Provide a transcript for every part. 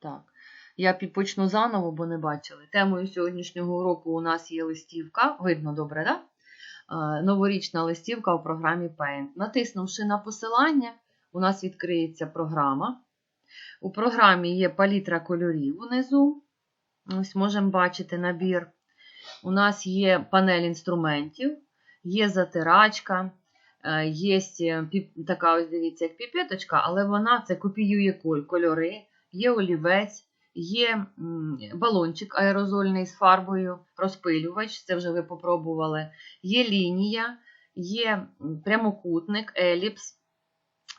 Так. Я почну заново, бо не бачили. Темою сьогоднішнього уроку у нас є листівка. Видно добре? Да? Новорічна листівка у програмі Paint. Натиснувши на посилання, у нас відкриється програма. У програмі є палітра кольорів унизу. Ось можемо бачити набір. У нас є панель інструментів, є затирачка, е, є така, ось дивіться, як піпеточка, але вона це копіює кольори, є олівець, є балончик аерозольний з фарбою, розпилювач, це вже ви попробували, є лінія, є прямокутник, еліпс,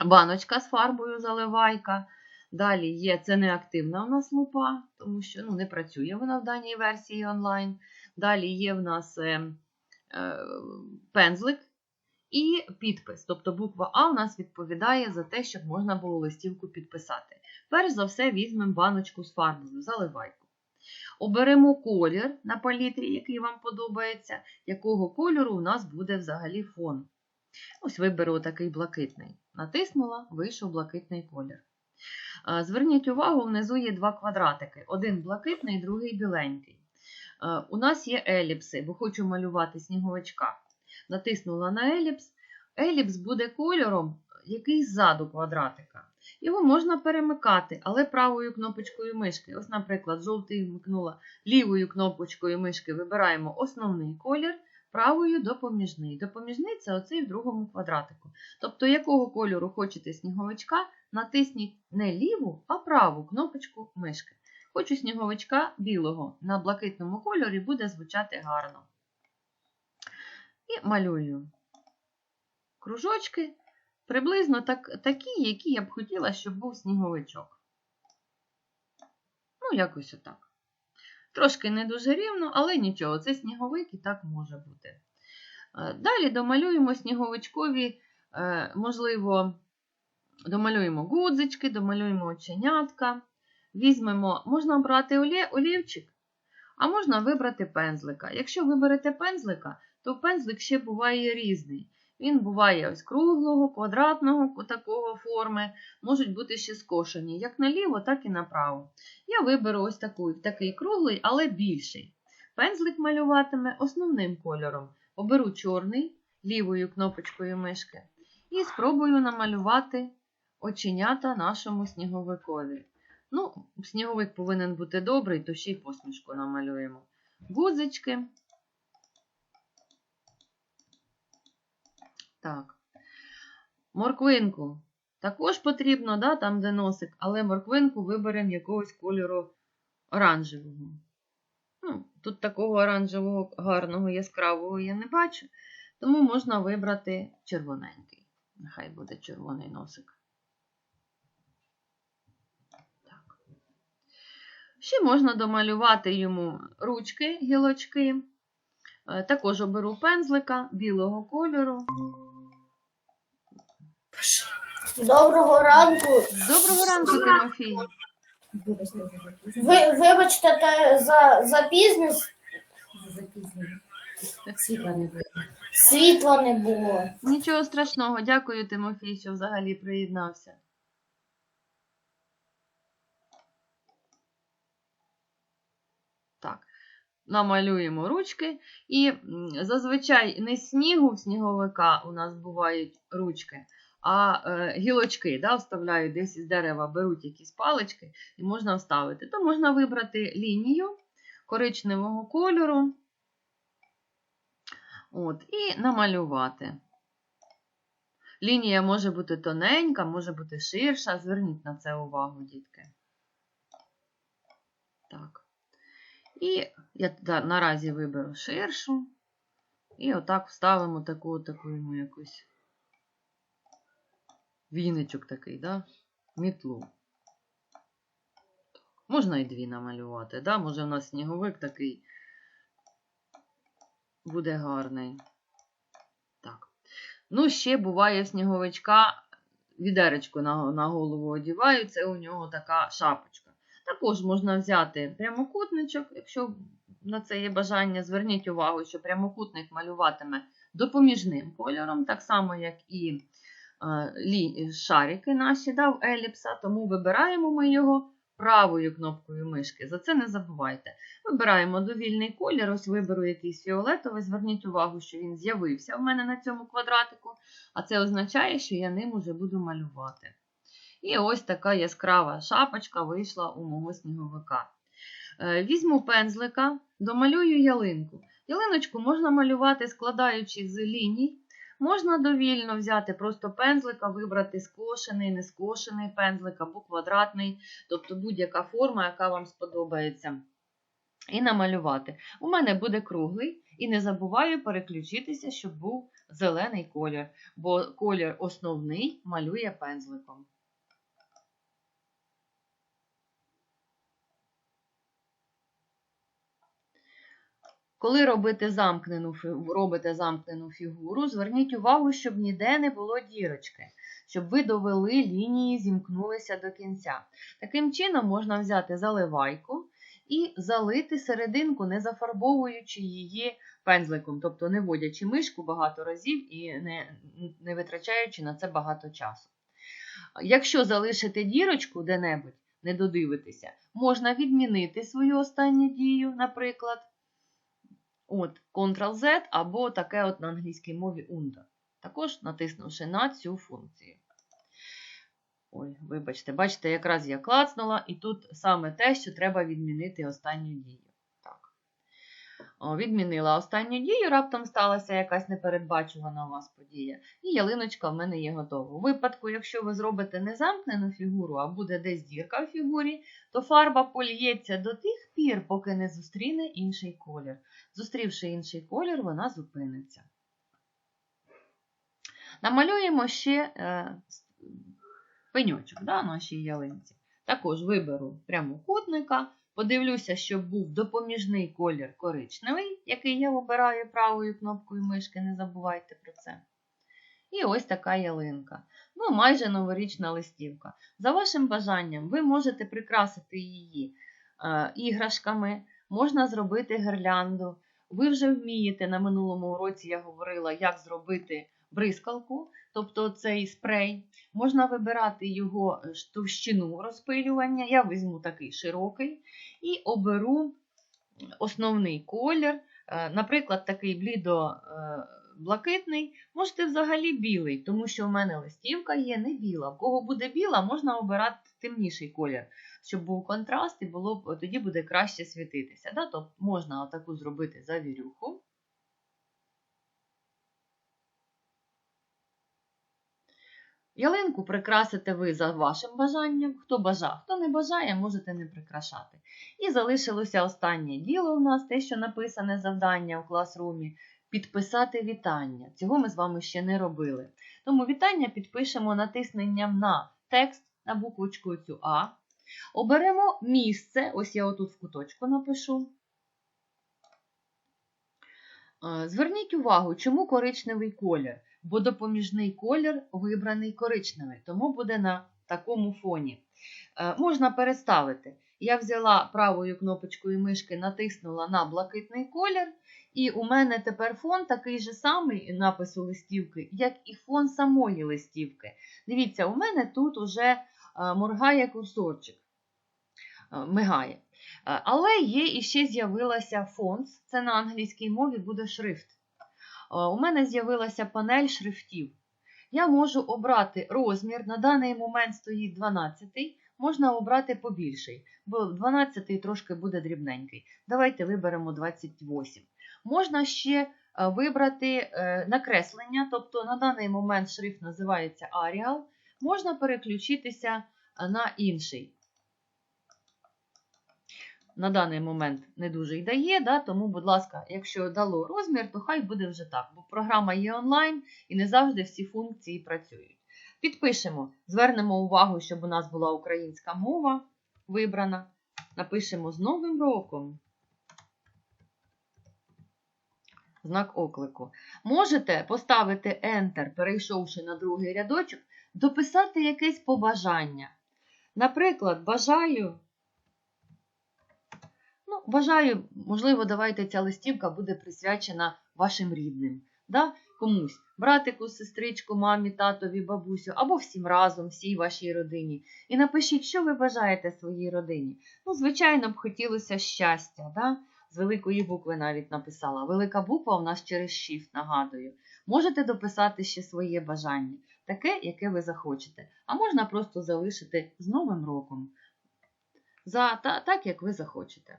баночка з фарбою, заливайка. Далі є, це не активна у нас лупа, тому що ну, не працює вона в даній версії онлайн. Далі є в нас е, е, пензлик і підпис. Тобто буква А у нас відповідає за те, щоб можна було листівку підписати. Перш за все, візьмемо баночку з фарбою, заливайку. Оберемо колір на палітрі, який вам подобається, якого кольору у нас буде взагалі фон. Ось виберу такий блакитний. Натиснула, вийшов блакитний колір. Зверніть увагу, внизу є два квадратики: один блакитний, другий біленький. У нас є еліпси, бо хочу малювати сніговичка. Натиснула на еліпс. Еліпс буде кольором, який ззаду квадратика. Його можна перемикати, але правою кнопочкою мишки. Ось, наприклад, жовтий вмикнула лівою кнопочкою мишки вибираємо основний колір, правою допоміжний. Допоміжний це оцей в другому квадратику. Тобто, якого кольору хочете сніговичка, натисніть не ліву, а праву кнопочку мишки. Хочу сніговичка білого на блакитному кольорі буде звучати гарно. І малюю кружочки приблизно так, такі, які я б хотіла, щоб був сніговичок. Ну, якось отак. Трошки не дуже рівно, але нічого, це сніговик і так може бути. Е, Далі домалюємо сніговичкові, е, можливо, домалюємо гудзички, домалюємо оченятка. Візьмемо, можна брати олівчик, а можна вибрати пензлика. Якщо виберете пензлика, то пензлик ще буває різний. Він буває ось круглого, квадратного такого форми, можуть бути ще скошені, як наліво, так і направо. Я виберу ось таку, такий круглий, але більший. Пензлик малюватиме основним кольором. Оберу чорний лівою кнопочкою мишки і спробую намалювати оченята нашому сніговикові. Ну, сніговик повинен бути добрий, то ще й посмішку намалюємо. Гудзички. Так. Морквинку. Також потрібно, да, там, де носик, але морквинку виберемо якогось кольору оранжевого. Ну, тут такого оранжевого гарного яскравого я не бачу, тому можна вибрати червоненький. Нехай буде червоний носик. Так. Ще можна домалювати йому ручки, гілочки. Е, Також оберу пензлика білого кольору. Доброго ранку. Доброго ранку, Тимофій. Ви, вибачте те за запізність, Світла не було. світла не було. Нічого страшного, дякую, Тимофій, що взагалі приєднався. Так, намалюємо ручки. І зазвичай не снігу в сніговика у нас бувають ручки, а е, гілочки да, вставляють десь із дерева, беруть якісь палички і можна вставити. То можна вибрати лінію коричневого кольору. От, і намалювати. Лінія може бути тоненька, може бути ширша. Зверніть на це увагу, дітки. Так. І я наразі виберу ширшу. І отак вставимо таку, таку йому якусь віничок такий, да? мітлу. Можна і дві намалювати, да? Може, у нас сніговик такий буде гарний. Так. Ну, ще буває в сніговичка відеречко на, на голову одівають, це у нього така шапочка. Також можна взяти прямокутничок, якщо на це є бажання, зверніть увагу, що прямокутник малюватиме допоміжним кольором, так само, як і шарики наші да, в еліпса, тому вибираємо ми його правою кнопкою мишки. За це не забувайте. Вибираємо довільний колір, ось виберу якийсь фіолетовий. Зверніть увагу, що він з'явився в мене на цьому квадратику, а це означає, що я ним уже буду малювати. І ось така яскрава шапочка вийшла у мого сніговика. Е, Візьму пензлика, домалюю ялинку. Ялиночку можна малювати, складаючи з ліній. Можна довільно взяти просто пензлика, вибрати скошений, не скошений пензлик або квадратний, тобто будь-яка форма, яка вам сподобається. І намалювати. У мене буде круглий, і не забуваю переключитися, щоб був зелений колір, бо колір основний малює пензликом. Коли робите замкнену, робите замкнену фігуру, зверніть увагу, щоб ніде не було дірочки, щоб ви довели лінії, зімкнулися до кінця. Таким чином можна взяти заливайку і залити серединку, не зафарбовуючи її пензликом, тобто не водячи мишку багато разів і не, не витрачаючи на це багато часу. Якщо залишите дірочку де-небудь, не додивитеся, можна відмінити свою останню дію, наприклад. От, Ctrl-Z або таке от на англійській мові under. Також натиснувши на цю функцію. Ой, вибачте, бачите, якраз я клацнула, і тут саме те, що треба відмінити останню дію. Так. О, відмінила останню дію, раптом сталася якась непередбачувана у вас подія. І ялиночка в мене є готова. У випадку, якщо ви зробите не замкнену фігуру, а буде десь дірка в фігурі, то фарба польється до тих пір, поки не зустріне інший колір. Зустрівши інший колір, вона зупиниться. Намалюємо ще е, пеньочок да, нашій ялинці. Також виберу прямокутника, подивлюся, щоб був допоміжний колір коричневий, який я обираю правою кнопкою мишки, не забувайте про це. І ось така ялинка. Ну, майже новорічна листівка. За вашим бажанням, ви можете прикрасити її іграшками, можна зробити гирлянду. Ви вже вмієте на минулому уроці я говорила, як зробити бризкалку, тобто цей спрей. Можна вибирати його е, товщину розпилювання. Я візьму такий широкий і оберу основний колір. Е, Наприклад, такий блідо-блакитний, можете взагалі білий, тому що в мене листівка є не біла. В кого буде біла, можна обирати темніший колір, щоб був контраст і було тоді буде краще світитися. Да? Тобто можна отаку зробити завірюху. Ялинку прикрасите ви за вашим бажанням. Хто бажав, хто не бажає, можете не прикрашати. І залишилося останнє діло у нас, те, що написане завдання у класрумі. Підписати вітання. Цього ми з вами ще не робили. Тому вітання підпишемо натисненням на текст на буквочку цю А. Оберемо місце, ось я отут в куточку напишу. Зверніть увагу, чому коричневий колір, бо допоміжний колір вибраний коричневий, тому буде на такому фоні. Е, Можна переставити. Я взяла правою кнопочкою мишки, натиснула на блакитний колір, і у мене тепер фон такий же самий напису листівки, як і фон самої листівки. Дивіться, у мене тут уже е, моргає курсорчик, е, мигає. Е, Але є і ще з'явилася фонт, це на англійській мові буде шрифт. У мене з'явилася панель шрифтів. Я можу обрати розмір, на даний момент стоїть 12, можна обрати побільший, бо 12 трошки буде дрібненький. Давайте виберемо 28. Можна ще е, вибрати е, накреслення, тобто на даний момент шрифт називається Arial, можна переключитися е, на інший. На даний момент не дуже й дає, да, тому, будь ласка, якщо дало розмір, то хай буде вже так, бо програма є онлайн і не завжди всі функції працюють. Підпишемо, звернемо увагу, щоб у нас була українська мова вибрана. Напишемо з Новим роком. Знак оклику. Можете поставити Enter, перейшовши на другий рядочок, дописати якесь побажання. Наприклад, бажаю. Ну, бажаю, можливо, давайте ця листівка буде присвячена вашим рідним. Да? Комусь братику, сестричку, мамі, татові, бабусю або всім разом, всій вашій родині. І напишіть, що ви бажаєте своїй родині. Ну, звичайно, б хотілося щастя. Да? З великої букви навіть написала. Велика буква у нас через shift, нагадую. Можете дописати ще своє бажання, таке, яке ви захочете. А можна просто залишити з Новим роком. За, та, так, як ви захочете.